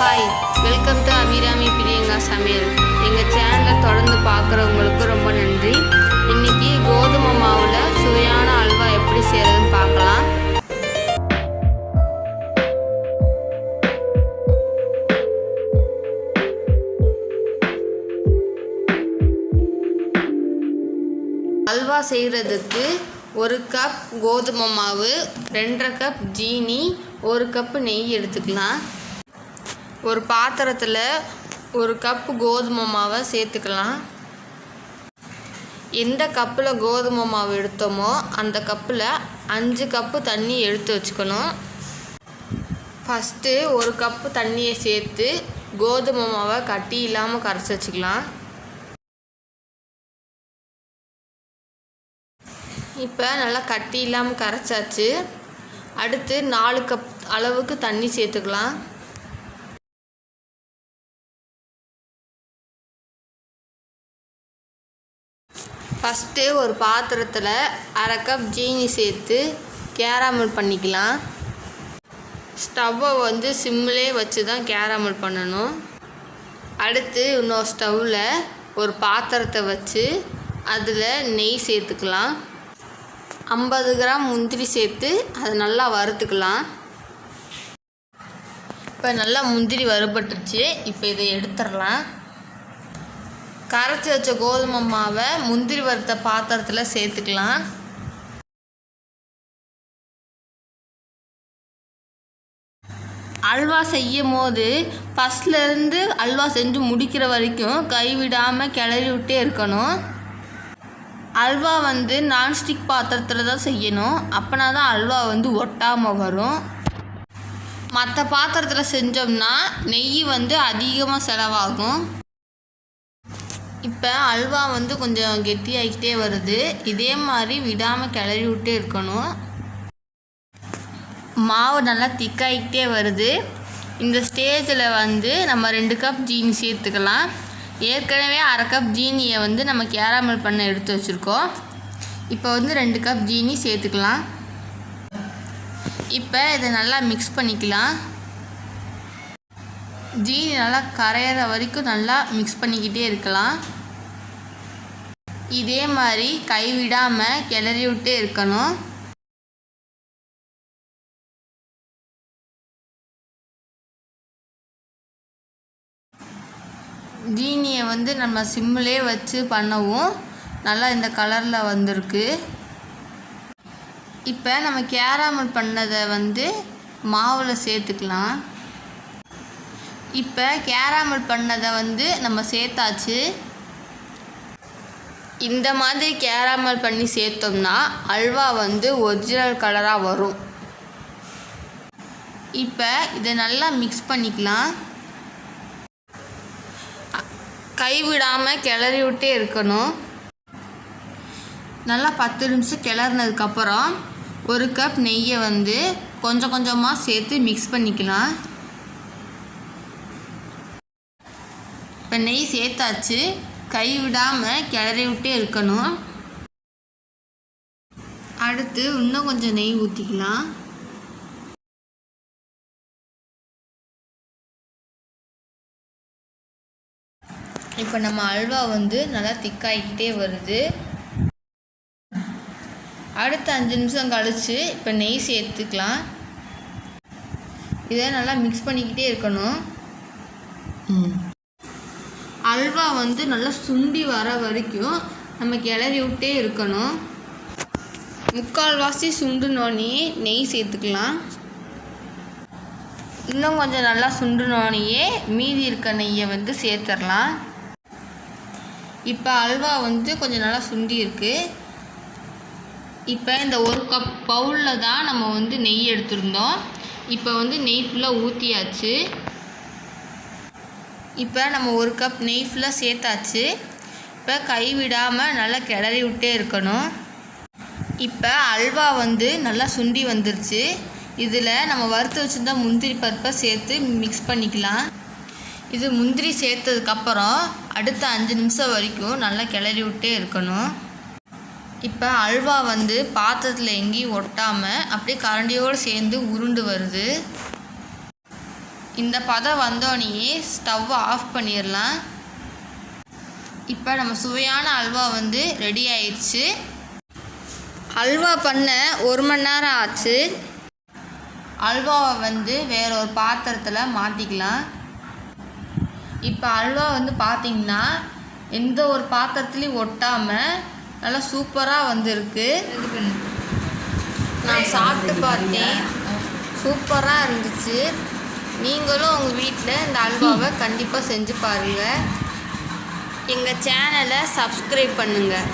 Hi welcome to Abirami Priyanka சமையல் எங்கள் சேனலை தொடர்ந்து பார்க்குறவங்களுக்கு ரொம்ப நன்றி. இன்னைக்கு கோதுமை மாவில் சுவையான அல்வா எப்படி செய்கிறதுன்னு பார்க்கலாம். அல்வா செய்கிறதுக்கு ஒரு கப் கோதுமை மாவு ரெண்டரை கப் ஜீனி ஒரு கப்பு நெய் எடுத்துக்கலாம். ஒரு பாத்திரத்தில் ஒரு கப்பு கோதுமை மாவை சேர்த்துக்கலாம். எந்த கப்பில் கோதுமை மாவு எடுத்தோமோ அந்த கப்பில் அஞ்சு கப்பு தண்ணி எடுத்து வச்சுக்கணும். ஃபஸ்ட்டு ஒரு கப்பு தண்ணியை சேர்த்து கோதுமை மாவை கட்டி இல்லாமல் கரைச்சி வச்சுக்கலாம். இப்போ நல்லா கட்டி இல்லாமல் கரைச்சாச்சு. அடுத்து நாலு கப் அளவுக்கு தண்ணி சேர்த்துக்கலாம். ஃபஸ்ட்டு ஒரு பாத்திரத்தில் அரை கப் ஜீனி சேர்த்து கேராமல் பண்ணிக்கலாம். ஸ்டவ்வை வந்து சிம்மிலே வச்சு தான் கேராமல் பண்ணணும். அடுத்து இன்னொரு ஸ்டவ்வில் ஒரு பாத்திரத்தை வச்சு அதில் நெய் சேர்த்துக்கலாம். ஐம்பது கிராம் முந்திரி சேர்த்து அதை நல்லா வறுத்துக்கலாம். இப்போ நல்லா முந்திரி வறுபட்டுருச்சு. இப்போ இதை எடுத்துடலாம். கரைச்சி வச்ச கோதுமை மாவை முந்திரி வறுத்த பாத்திரத்தில் சேர்த்துக்கலாம். அல்வா செய்யும் போது ஃபஸ்ட்லேருந்து அல்வா செஞ்சு முடிக்கிற வரைக்கும் கைவிடாமல் கிளறி விட்டே இருக்கணும். அல்வா வந்து நான்ஸ்டிக் பாத்திரத்தில் தான் செய்யணும். அப்போனா தான் அல்வா வந்து ஒட்டாமல் வரும். மற்ற பாத்திரத்தில் செஞ்சோம்னா நெய் வந்து அதிகமாக செலவாகும். இப்போ அல்வா வந்து கொஞ்சம் கெட்டியாகிக்கிட்டே வருது. இதே மாதிரி விடாமல் கிளறி விட்டே இருக்கணும். மாவு நல்லா திக்காகிக்கிட்டே வருது. இந்த ஸ்டேஜில் வந்து நம்ம ரெண்டு கப் ஜீனி சேர்த்துக்கலாம். ஏற்கனவே அரை கப் ஜீனியை வந்து நம்ம கேராமல் பண்ண எடுத்து வச்சுருக்கோம். இப்போ வந்து ரெண்டு கப் ஜீனி சேர்த்துக்கலாம். இப்போ இதை நல்லா மிக்ஸ் பண்ணிக்கலாம். ஜீனி நல்லா கரையிற வரைக்கும் நல்லா மிக்ஸ் பண்ணிக்கிட்டே இருக்கலாம். இதே மாதிரி கைவிடாமல் கிளறி விட்டே இருக்கணும். ஜீனியை வந்து நம்ம சிம்மிலே வச்சு பண்ணவும் நல்லா இந்த கலரில் வந்திருக்கு. இப்போ நம்ம கேராமல் பண்ணதை வந்து மாவில் சேர்த்துக்கலாம். இப்போ கேராமல் பண்ணதை வந்து நம்ம சேர்த்தாச்சு. இந்த மாதிரி கேராமல் பண்ணி சேர்த்தோம்னா அல்வா வந்து ஒரிஜினல் கலராக வரும். இப்போ இதை நல்லா மிக்ஸ் பண்ணிக்கலாம். கைவிடாமல் கிளறி விட்டே இருக்கணும். நல்லா பத்து நிமிஷம் கிளறினதுக்கப்புறம் ஒரு கப் நெய்யை வந்து கொஞ்சம் கொஞ்சமாக சேர்த்து மிக்ஸ் பண்ணிக்கலாம். இப்போ நெய் சேர்த்தாச்சு. கை விடாமல் கிளறி விட்டே இருக்கணும். அடுத்து இன்னும் கொஞ்சம் நெய் ஊற்றிக்கலாம் இப்போ நம்ம அல்வா வந்து நல்லா திக்காகிக்கிட்டே வருது. அடுத்த அஞ்சு நிமிஷம் கழித்து இப்போ நெய் சேர்த்துக்கலாம். இதை நல்லா மிக்ஸ் பண்ணிக்கிட்டே இருக்கணும். அல்வா வந்து நல்லா சுண்டி வர வரைக்கும் நம்ம கிளறி விட்டே இருக்கணும். முக்கால்வாசி சுண்டுனோடனே நெய் சேர்த்துக்கலாம். இன்னும் கொஞ்சம் நல்லா சுண்டுனோடனேயே மீதி இருக்க நெய்யை வந்து சேர்த்துடலாம். இப்போ அல்வா வந்து கொஞ்சம் நல்லா சுண்டி இருக்கு. இப்போ இந்த ஒரு கப் பவுலில் தான் நம்ம வந்து நெய் எடுத்திருந்தோம். இப்போ வந்து நெய் ஃபுல்லாக ஊற்றியாச்சு இப்போ நம்ம ஒரு கப் நெய் ஃபுல்லாக சேர்த்தாச்சு. இப்போ கைவிடாமல் நல்லா கிளறி விட்டே இருக்கணும். இப்போ அல்வா வந்து நல்லா சுண்டி வந்துருச்சு. இதில் நம்ம வறுத்து வச்சுருந்தா முந்திரி பருப்பை சேர்த்து மிக்ஸ் பண்ணிக்கலாம். இது முந்திரி சேர்த்ததுக்கப்புறம் அடுத்த அஞ்சு நிமிஷம் வரைக்கும் நல்லா கிளறி விட்டே இருக்கணும். இப்போ அல்வா வந்து பாத்திரத்தில் எங்கேயும் ஒட்டாமல் அப்படியே கரண்டியோடு சேர்ந்து உருண்டு வருது. இந்த பதம் வந்தோடனே ஸ்டவ்வை ஆஃப் பண்ணிடலாம். இப்போ நம்ம சுவையான அல்வா வந்து ரெடி ஆயிடுச்சு. அல்வா பண்ண ஒரு மணி நேரம் ஆச்சு. அல்வாவை வந்து வேற ஒரு பாத்திரத்தில் மாற்றிக்கலாம் இப்போ அல்வா வந்து பார்த்திங்கன்னா எந்த ஒரு பாத்திரத்துலையும் ஒட்டாமல் நல்லா சூப்பராக வந்திருக்கு. நான் சாப்பிட்டு பார்த்தேன். சூப்பராக இருந்துச்சு. நீங்களும் உங்கள் வீட்டில் இந்த அல்வாவை கண்டிப்பாக செஞ்சு பாருங்கள் எங்கள் சேனலை சப்ஸ்கிரைப் பண்ணுங்கள்